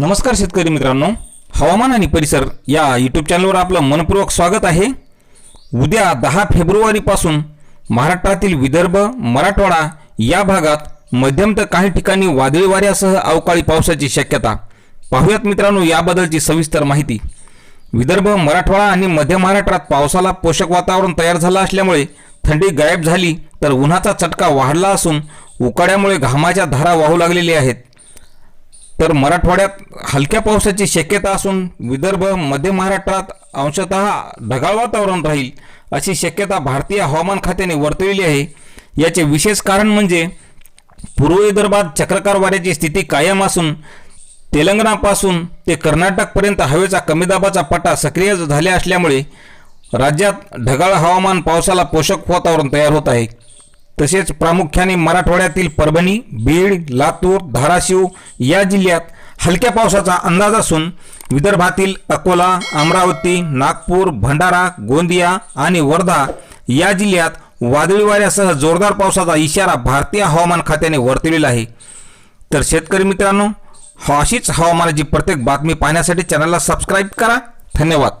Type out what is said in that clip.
नमस्कार शेतकरी मित्रांनो. हवामान आणि परिसर या यूट्यूब चॅनलवर आपलं मनपूर्वक स्वागत आहे. उद्या दहा फेब्रुवारीपासून महाराष्ट्रातील विदर्भ मराठवाडा या भागात मध्यम तर काही ठिकाणी वादळी वाऱ्यासह अवकाळी पावसाची शक्यता. पाहूयात मित्रांनो याबद्दलची सविस्तर माहिती. विदर्भ मराठवाडा आणि मध्य महाराष्ट्रात पावसाला पोषक वातावरण तयार झालं असल्यामुळे थंडी गायब झाली तर उन्हाचा चटका वाढला असून उकाड्यामुळे घामाच्या धारा वाहू लागलेल्या आहेत. तर मराठवाड्यात हलक्या पावसाची शक्यता असून विदर्भ मध्य महाराष्ट्रात अंशतः ढगाळ वातावरण राहील अशी शक्यता भारतीय हवामान खात्याने वर्तविली आहे. याचे विशेष कारण म्हणजे पूर्व विदर्भात चक्रकार वाऱ्याची स्थिती कायम असून तेलंगणापासून ते कर्नाटकपर्यंत हवेचा कमी दाबाचा पट्टा सक्रिय झाले असल्यामुळे राज्यात ढगाळ हवामान पावसाला पोषक वातावरण तयार होत आहे. तसेच प्रामुख्याने मराठवाड्यातील परभणी बीड लातूर धाराशिव या जिल्ह्यात हलक्या पावसाचा अंदाज असून विदर्भातील अकोला अमरावती नागपूर भंडारा गोंदिया आणि वर्धा या जिल्ह्यात वादळी वाऱ्यासह जोरदार पावसाचा इशारा भारतीय हवामान खात्याने वर्तविलेला आहे. तर शेतकरी मित्रांनो अशीच हवामानाची प्रत्येक बातमी पाहण्यासाठी चॅनलला सबस्क्राईब करा. धन्यवाद.